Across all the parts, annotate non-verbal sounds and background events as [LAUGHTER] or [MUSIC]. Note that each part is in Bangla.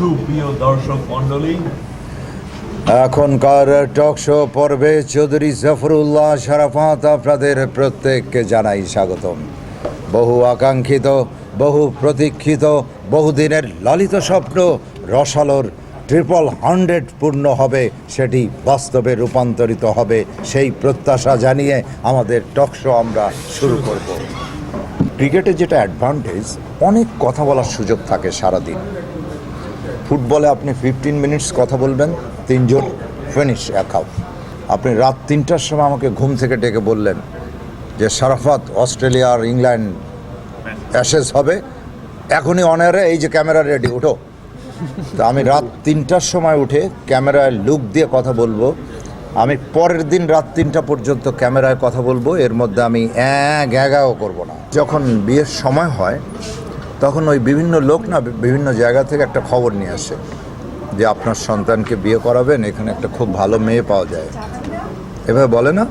সুপ্রিয় দর্শক এখনকার টক শো পর্বে চৌধুরী জাফরুল্লাহ শারাফাত আপনাদের প্রত্যেককে জানাই স্বাগতম। বহু আকাঙ্ক্ষিত, বহু প্রতীক্ষিত, বহুদিনের লালিত স্বপ্ন, রসালোর ট্রিপল হান্ড্রেড পূর্ণ হবে, সেটি বাস্তবে রূপান্তরিত হবে, সেই প্রত্যাশা জানিয়ে আমাদের টক শো আমরা শুরু করব। ক্রিকেটে যেটা অ্যাডভান্টেজ অনেক কথা বলার সুযোগ থাকে সারাদিন। ফুটবলে আপনি ফিফটিন মিনিটস কথা বলবেন, তিনজন ফিনিশ এক আউট আপনি রাত তিনটার সময় আমাকে ঘুম থেকে ডেকে বললেন যে, সারাফাত, অস্ট্রেলিয়া আর ইংল্যান্ড অ্যাশেজ হবে। এখনই অনারে এই যে ক্যামেরা রেডি উঠো। তা আমি রাত তিনটার সময় উঠে ক্যামেরায় লুক দিয়ে কথা বলব। আমি পরের দিন রাত তিনটা পর্যন্ত ক্যামেরায় কথা বলব। এর মধ্যে আমি অ্যাঁ, গ্যাগাও করব না। যখন বিয়ের সময় হয় তখন ওই বিভিন্ন লোক না বিভিন্ন জায়গা থেকে একটা খবর নিয়ে আসে যে আপনার সন্তানকে বিয়ে করাবেন, এখানে একটা খুব ভালো মেয়ে পাওয়া যায়। এভাবে বলে না?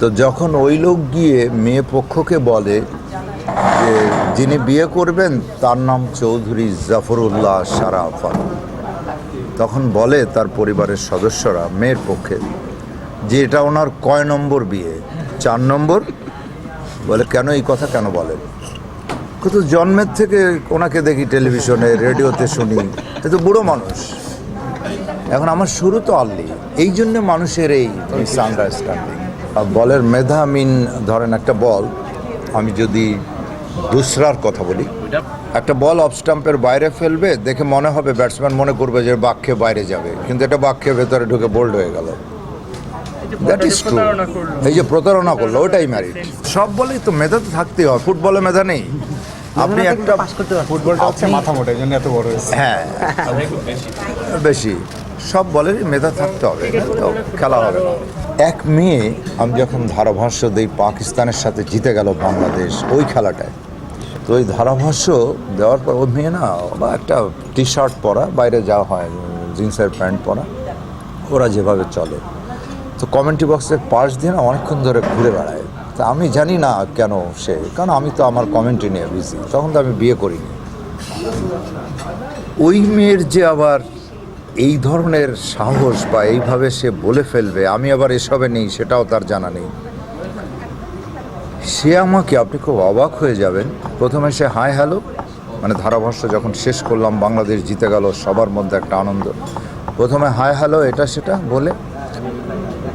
তো যখন ওই লোক গিয়ে মেয়ে পক্ষকে বলে যে, যিনি বিয়ে করবেন, তার নাম চৌধুরী জাফরুল্লাহ সারাফত তখন বলে তার পরিবারের সদস্যরা মেয়ের পক্ষে যে, এটা ওনার কয় নম্বর বিয়ে? চার নম্বর? বলে, কেন এই কথা কেন বলেন? কত জন্মের থেকে ওনাকে দেখি টেলিভিশনে রেডিওতে শুনি। এ তো বুড়ো মানুষ। এখন আমার শুরু তো আল্লি এই জন্য মানুষের এই মিসআন্ডারস্ট্যান্ডিং বলের মেধা মিন ধরেন একটা বল আমি যদি দুসরার কথা বলি একটা বল অফ স্টাম্পের বাইরে ফেলবে দেখে মনে হবে ব্যাটসম্যান মনে করবে যে বাক্যে বাইরে যাবে। কিন্তু এটা বাক্যে ভেতরে ঢুকে বোল্ড হয়ে গেল। দ্যাট ইজ ট্রু এই যে প্রতারণা করল ওটাই ম্যারিট সব বলেই তো মেধা তো থাকতেই হয় ফুটবলে মেধা নেই। আপনি একটা ফুটবলটা হচ্ছে মাথা মোটা এই জন্য এত বড় হয়েছে। হ্যাঁ। বেশি। সব বলেরই মেধা থাকতে হবে তো খেলা হবে না। এক মেয়ে আমি যখন ধারাভাষ্য দিই পাকিস্তানের সাথে জিতে গেল বাংলাদেশ ওই খেলাটায়। তো ওই ধারাভাষ্য দেওয়ার পর ওই মেয়ে না বা একটা টি শার্ট পরা বাইরে যাওয়া হয় জিন্সের প্যান্ট পরা ওরা যেভাবে চলে। তো কমেন্ট্রি বক্সের পাশ দিয়ে না অনেকক্ষণ ধরে ঘুরে বেড়ায়। তা আমি জানি না কেন সে, কারণ আমি তো আমার কমেন্ট্রি নিয়ে বিজি তখন তো আমি বিয়ে করিনি। ওই মেয়ের যে আবার এই ধরনের সাহস বা এইভাবে সে বলে ফেলবে, আমি আবার এসবে নেই, সেটাও তার জানা নেই। সে আমাকে, আপনি খুব অবাক হয়ে যাবেন। প্রথমে সে হাই হ্যালো মানে ধারাভাষ্য যখন শেষ করলাম, বাংলাদেশ জিতে গেল, সবার মধ্যে একটা আনন্দ। প্রথমে হাই হ্যালো, এটা সেটা বলে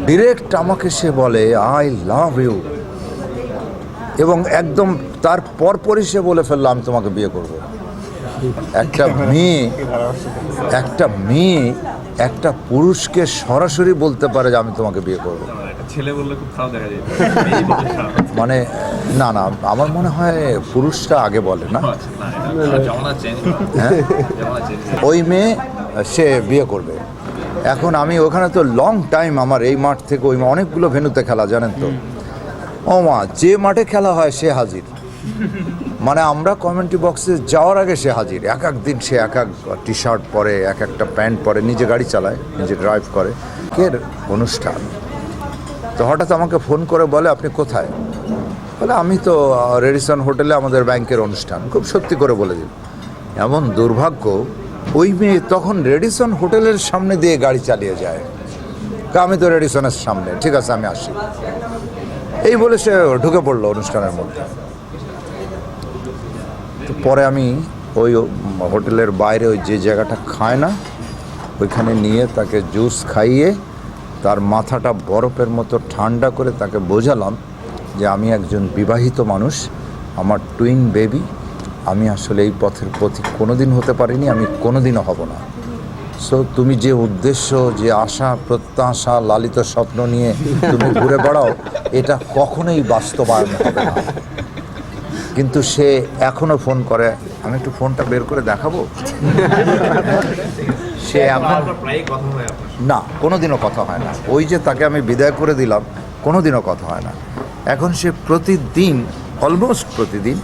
ডিরেক্ট আমাকে সে বলে আই লাভ ইউ এবং একদম তার পরপরই সে বলে ফেলল আমি তোমাকে বিয়ে করব। একটা মেয়ে একটা মেয়ে একটা পুরুষকে সরাসরি বলতে পারে যে আমি তোমাকে বিয়ে করব। ছেলে বললে খুব খারাপ দেখা যায়। মানে না না আমার মনে হয় পুরুষটা আগে বলে না? আচ্ছা, হ্যাঁ। চেঞ্জ ওই মেয়ে সে বিয়ে করবে। এখন আমি ওখানে তো লং টাইম আমার এই মাঠ থেকে ওই অনেকগুলো ভেন্যুতে খেলা জানেন তো? ও মা, যে মাঠে খেলা হয় সে হাজির। মানে আমরা কমেন্ট্রি বক্সে যাওয়ার আগে সে হাজির। এক এক দিন সে এক এক টি শার্ট পরে, এক একটা প্যান্ট পরে, নিজে গাড়ি চালায়, নিজে ড্রাইভ করে। কের অনুষ্ঠান। তো হঠাৎ আমাকে ফোন করে বলে, আপনি কোথায়? বলে, আমি তো রেডিসন হোটেলে আমাদের ব্যাংকের অনুষ্ঠান। খুব সত্যি করে বলে দিল। এমন দুর্ভাগ্য, ওই মেয়ে তখন রেডিসন হোটেলের সামনে দিয়ে গাড়ি চালিয়ে যায়। আমি তো রেডিসনের সামনে, ঠিক আছে, আমি আসি। এই বলে সে ঢুকে পড়ল অনুষ্ঠানের মধ্যে। তো পরে আমি ওই হোটেলের বাইরে ওই যে জায়গাটা খায় না, ওইখানে নিয়ে তাকে জুস খাইয়ে তার মাথাটা বরফের মতো ঠান্ডা করে তাকে বোঝালাম যে আমি একজন বিবাহিত মানুষ, আমার টুইন বেবি আমি আসলে এই পথের প্রতি কোনোদিন হতে পারিনি, আমি কোনোদিনও হব না। সো তুমি যে উদ্দেশ্য, যে আশা, প্রত্যাশা, লালিত স্বপ্ন নিয়ে তুমি ঘুরে বেড়াও, এটা কখনোই বাস্তবায়ন হবে না। কিন্তু সে এখনও ফোন করে, আমি একটু ফোনটা বের করে দেখাবো? সে এখন না, কোনোদিনও কথা হয় না। ওই যে তাকে আমি বিদায় করে দিলাম, কোনোদিনও কথা হয় না। এখন সে প্রতিদিন অলমোস্ট প্রতিদিন,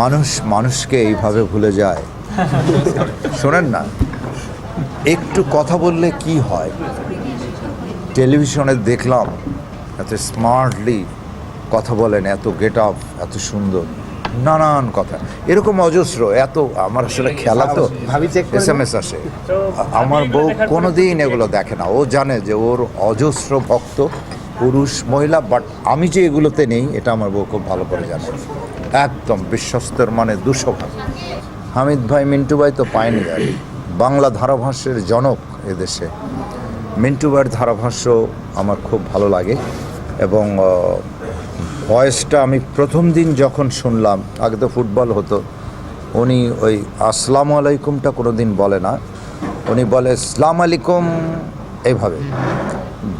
মানুষ মানুষকে এইভাবে ভুলে যায়। শোনেন না একটু কথা বললে কি হয়? টেলিভিশনে দেখলাম এত স্মার্টলি কথা বলেন এত গেট আপ এত সুন্দর নানান কথা। এরকম অজস্র এত আমার আসলে খেলা তো এস এম এস আসে। আমার বউ কোনো কোনোদিন এগুলো দেখে না। ও জানে যে ওর অজস্র ভক্ত পুরুষ মহিলা বাট আমি যে এগুলোতে নেই এটা আমার বউ খুব ভালো করে জানে। একদম বিশ্বস্তর মানে দুশো ভাগ হামিদ ভাই মিন্টু ভাই তো পায়নি আর। বাংলা ধারাভাষ্যের জনক এদেশে। মিন্টু ভাইয়ের ধারাভাষ্য আমার খুব ভালো লাগে এবং ভয়েসটা আমি প্রথম দিন যখন শুনলাম, আগে তো ফুটবল হতো, উনি ওই আসসালামু আলাইকুমটা কোনো দিন বলে না। উনি বলে, সালাম আলাইকুম, এইভাবে।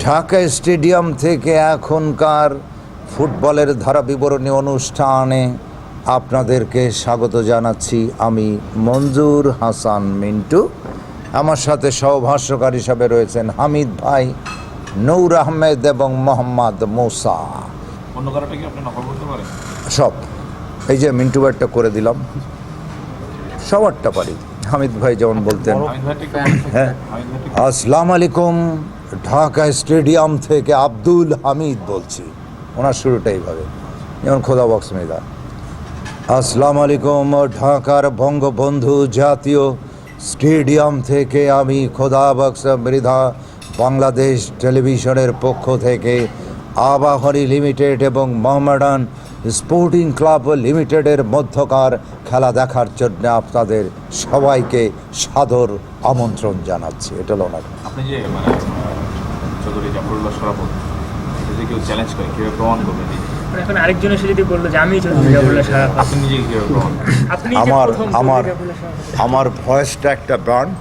ঢাকা স্টেডিয়াম থেকে এখনকার ফুটবলের ধারা বিবরণী অনুষ্ঠানে আপনাদেরকে স্বাগত জানাচ্ছি আমি মঞ্জুর হাসান মিন্টু। আমার সাথে সহভাষ্যকার হিসাবে রয়েছেন হামিদ ভাই নৌর আহমেদ এবং মোহাম্মদ মোসা। সব। এই যে মিন্টু ভাইটা করে দিলাম। সবারটা পারি। হামিদ ভাই যেমন বলতেন। হ্যাঁ। আসসালামু আলাইকুম। ঢাকা স্টেডিয়াম থেকে আব্দুল হামিদ বলছি। ওনার শুরুটা এইভাবে। যেমন খোদা বক্স মেদা আসসালামু আলাইকুম, ঢাকার বঙ্গবন্ধু জাতীয় স্টেডিয়াম থেকে আমি খোদা বক্স মৃধা, বাংলাদেশ টেলিভিশনের পক্ষ থেকে আবাহনী লিমিটেড এবং মোহামেডান স্পোর্টিং ক্লাব লিমিটেডের মধ্যকার খেলা দেখার জন্য আপনাদের সবাইকে সাদর আমন্ত্রণ জানাচ্ছি। এটা হলো ওনার। আপনি যে মানে চৌধুরী জাফরুল্লাহ সরাফত কেউ চ্যালেঞ্জ করে, কীভাবে প্রমাণ করবে এখন আরেকজন এসে যদি বলল যে আমি আপনি আপনি আমার আমার। আমার ভয়েসটা একটা ব্রান্ড।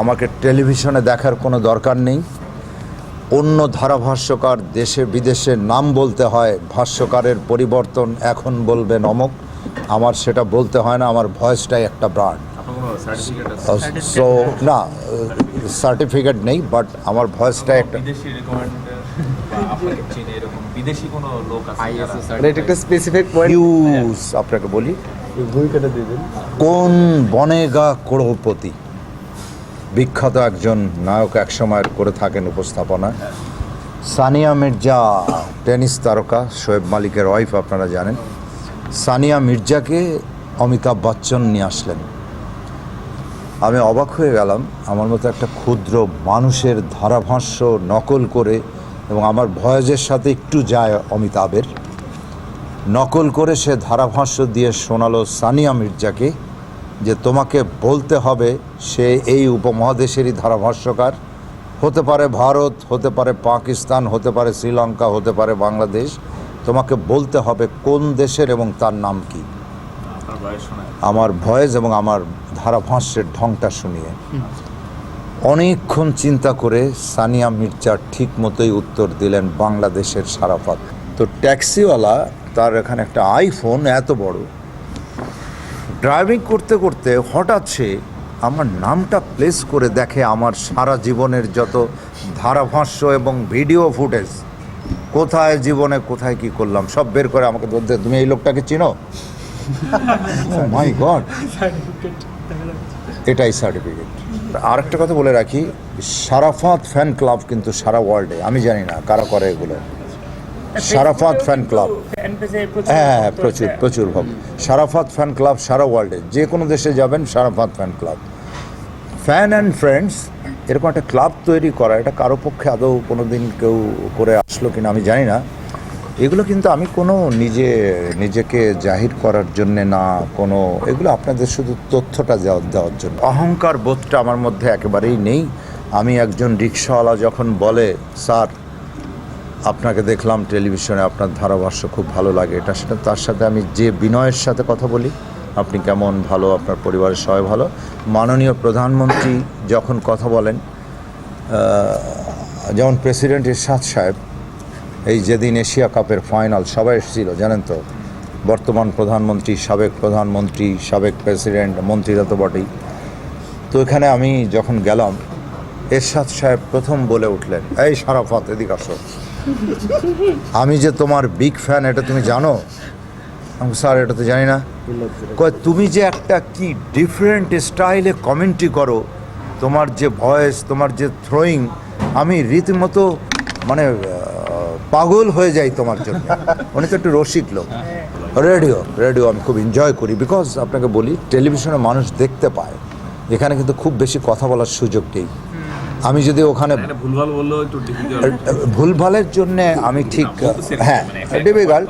আমাকে টেলিভিশনে দেখার কোনো দরকার নেই। অন্য ধারাভাষ্যকার দেশে বিদেশে নাম বলতে হয় ভাষ্যকারের পরিবর্তন এখন বলবেন অমক। আমার সেটা বলতে হয় না আমার ভয়েসটাই একটা ব্রান্ড। সার্টিফিকেট সো না সার্টিফিকেট নেই বাট আমার ভয়েসটাই একটা আপনাকে চিনে এরকম বিদেশি কোনো লোক আছে যারা- মানে এটা একটা স্পেসিফিক পয়েন্ট ইউজ আপনাকে বলি। ভূমিকাটা কোন বনেগা করোপতি বিখ্যাত একজন নায়ক একসময়ের করে থাকেন উপস্থাপনা সানিয়া মির্জা টেনিস তারকা শোয়েব মালিকের ওয়াইফ আপনারা জানেন সানিয়া মির্জাকে অমিতাভ বচ্চন নিয়ে আসলেন। আমি অবাক হয়ে গেলাম আমার মতো একটা ক্ষুদ্র মানুষের ধারাভাষ্য নকল করে এবং আমার ভয়েজের সাথে একটু যায় অমিতাভের। নকল করে সে ধারাভাষ্য দিয়ে শোনালো সানিয়া মির্জাকে যে তোমাকে বলতে হবে সে এই উপমহাদেশেরই ধারাভাষ্যকার। হতে পারে ভারত হতে পারে পাকিস্তান হতে পারে শ্রীলঙ্কা হতে পারে বাংলাদেশ। তোমাকে বলতে হবে কোন দেশের এবং তার নাম কি। আমার ভয়েস এবং আমার ধারাভাষ্যের ঢংটা শুনিয়ে। অনেকক্ষণ চিন্তা করে সানিয়া মির্জা ঠিক মতোই উত্তর দিলেন বাংলাদেশের সারাফাত। তো ট্যাক্সিওয়ালা তার এখানে একটা আইফোন এত বড়। ড্রাইভিং করতে করতে হঠাৎ সে আমার নামটা প্লেস করে দেখে আমার সারা জীবনের যত ধারাভাষ্য এবং ভিডিও ফুটেজ কোথায় জীবনে কোথায় কি করলাম সব বের করে আমাকে বলতে তুমি এই লোকটাকে চিনো? [LAUGHS] মাই গড এটাই সার্টিফিকেট আর একটা কথা বলে রাখি সারাফাত ফ্যান ক্লাব কিন্তু সারা ওয়ার্ল্ডে আমি জানি না কারা করে এগুলো। সারাফাত ফ্যান ক্লাব ফ্যান হ্যাঁ প্রচুর প্রচুর ভক্ত। সারাফাত ফ্যান ক্লাব সারা ওয়ার্ল্ডে যে কোনো দেশে যাবেন সারাফাত fan club fan and friends এরকম একটা ক্লাব তৈরি করা এটা কারও পক্ষে আদৌ কোনো দিন কেউ করে আসলো কিনা আমি জানি না। এগুলো কিন্তু আমি কোনো নিজে, নিজেকে জাহির করার জন্যে না, কোনো, এগুলো আপনাদের শুধু তথ্যটা দেওয়া- দেওয়ার জন্য। অহংকার বোধটা আমার মধ্যে একেবারেই নেই। আমি একজন রিক্সাওয়ালা যখন বলে, স্যার, আপনাকে দেখলাম টেলিভিশনে, আপনার ধারাভাষ্য খুব ভালো লাগে। এটা সেটা, তার সাথে আমি যে বিনয়ের সাথে কথা বলি, আপনি কেমন ভালো, আপনার পরিবারের সবাই ভালো? মাননীয় প্রধানমন্ত্রী যখন কথা বলেন যেমন প্রেসিডেন্ট ইরশাদ সাহেব এই যেদিন এশিয়া কাপের ফাইনাল সবাই এসেছিল, জানেন তো? বর্তমান প্রধানমন্ত্রী, সাবেক প্রধানমন্ত্রী, সাবেক প্রেসিডেন্ট মন্ত্রীরা তো বটেই। তো এখানে আমি যখন গেলাম, এরশাদ সাহেব প্রথম বলে উঠলেন, এই সারাফাত, এদিক আসো। আমি যে তোমার বিগ ফ্যান এটা তুমি জানো? আমি স্যার, এটা তো জানি না। কয়, তুমি যে একটা কি ডিফারেন্ট স্টাইলে কমেন্ট্রি করো, তোমার যে ভয়েস তোমার যে থ্রোয়িং আমি রীতিমতো মানে পাগল হয়ে যাই তোমার জন্য। উনি তো একটু রসিক লোক। রেডিও রেডিও আমি খুব এনজয় করি বিকজ আপনাকে বলি টেলিভিশনে মানুষ দেখতে পায়। এখানে কিন্তু খুব বেশি কথা বলার সুযোগ নেই। আমি যদি ওখানে ভুলভালের জন্য আমি ঠিক হ্যাঁ ডিফিকাল্ট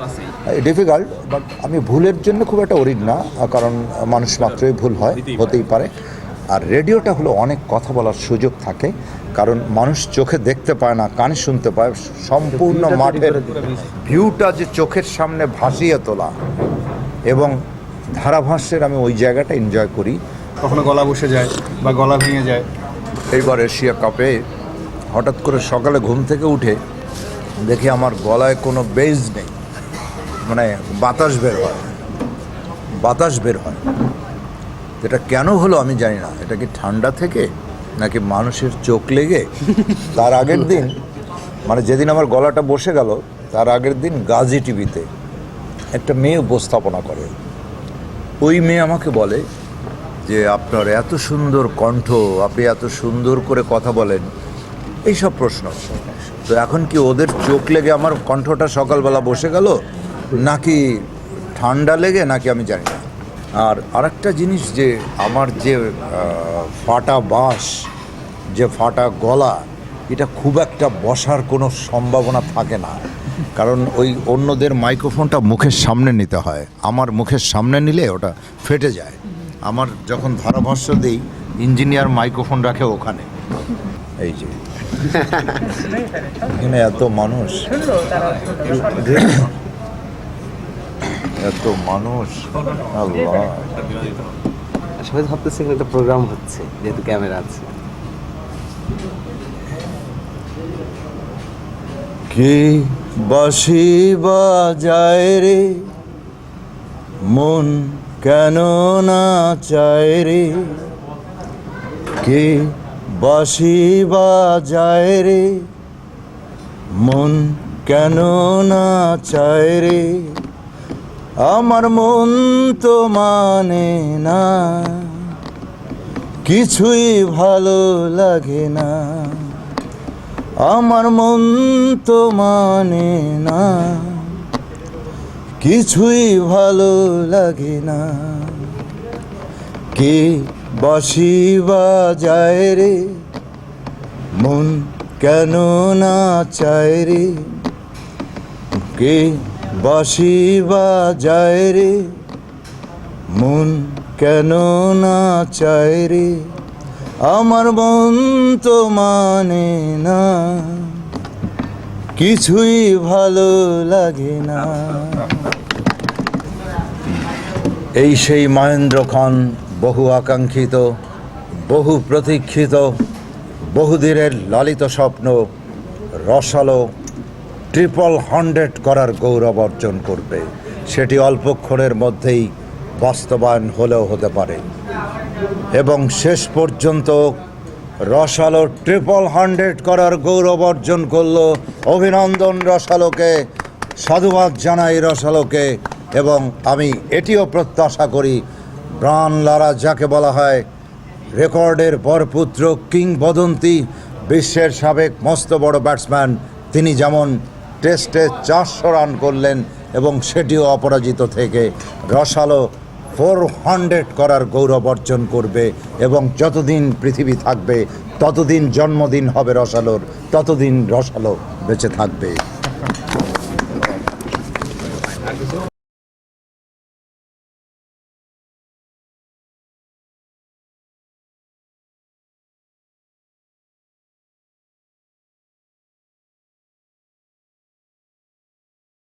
ডিফিকাল্ট বাট আমি ভুলের জন্য খুব একটা অরিড না কারণ মানুষ মাত্রই ভুল হয় হতেই পারে। আর রেডিওটা হলো অনেক কথা বলার সুযোগ থাকে কারণ মানুষ চোখে দেখতে পায় না কানে শুনতে পায় সম্পূর্ণ মাঠের ভিউটা যে চোখের সামনে ভাসিয়ে তোলা। এবং ধারাভাষ্যের আমি ওই জায়গাটা এনজয় করি। কখনো গলা বসে যায় বা গলা ভেঙে যায়। এইবার এশিয়া কাপে হঠাৎ করে সকালে ঘুম থেকে উঠে দেখি আমার গলায় কোনো বেজ নেই। মানে বাতাস বের হয়। বাতাস বের হয়। এটা কেন হলো আমি জানি না। এটা কি ঠান্ডা থেকে নাকি মানুষের চোখ লেগে? তার আগের দিন মানে যেদিন আমার গলাটা বসে গেল, তার আগের দিন গাজী টিভিতে একটা মেয়ে উপস্থাপনা করে। ওই মেয়ে আমাকে বলে যে, আপনার এত সুন্দর কণ্ঠ, আপনি এত সুন্দর করে কথা বলেন। এইসব প্রশ্ন। তো এখন কি ওদের চোখ লেগে আমার কণ্ঠটা সকালবেলা বসে গেল? নাকি ঠান্ডা লেগে? নাকি আমি জানি না। আর আরেকটা জিনিস যে আমার যে ফাটা বাঁশ যে ফাটা গলা এটা খুব একটা বসার কোনো সম্ভাবনা থাকে না। কারণ ওই অন্যদের মাইক্রোফোনটা মুখের সামনে নিতে হয়। আমার মুখের সামনে নিলে ওটা ফেটে যায়। আমার যখন ধারাভাষ্য দিই ইঞ্জিনিয়ার মাইক্রোফোন রাখে ওখানে। এই যে। [LAUGHS] এখানে এত মানুষ। এত মানুষ। আল্লাহ। সবাই ভাবতেছে এখানে একটা প্রোগ্রাম হচ্ছে যেহেতু ক্যামেরা আছে। কে বাসি বাজায় রে? মন কেন না চায় রে? কে বাসি বাজায় রে? মন কেন না চায় রে? আমার মন তো মানে না। কিছুই ভালো লাগে না। আমার মন তো মানে না। কিছুই ভালো লাগে না। কে বাসি বাজায় রে? মন কেন না চায় রে? কে বাসি বাজায় রে। মন কেন না চায় রে? আমার মন তো মানে না। কিছুই ভালো লাগে না। এই সেই মহেন্দ্র খান বহু আকাঙ্ক্ষিত, বহু প্রতীক্ষিত, বহুদিনের লালিত স্বপ্ন, রসালো ট্রিপল হান্ড্রেড করার গৌরব অর্জন করবে। সেটি অল্পক্ষণের মধ্যেই বাস্তবায়ন হলেও হতে পারে। এবং শেষ পর্যন্ত রসালো ট্রিপল হান্ড্রেড করার গৌরব অর্জন করল। অভিনন্দন রসালোকে, সাধুবাদ জানাই রসালোকে, এবং আমি এটিও প্রত্যাশা করি, প্রাণ লারা যাকে বলা হয়, রেকর্ডের বরপুত্র কিংবদন্তি, বিশ্বের সাবেক মস্ত বড় ব্যাটসম্যান তিনি যেমন টেস্টে চারশো রান করলেন এবং সেটিও অপরাজিত থেকে। রসালো ফোর হান্ড্রেড করার গৌরব অর্জন করবে এবং যতদিন পৃথিবী থাকবে, ততদিন জন্মদিন হবে রসালোর, ততদিন রসালো বেঁচে থাকবে।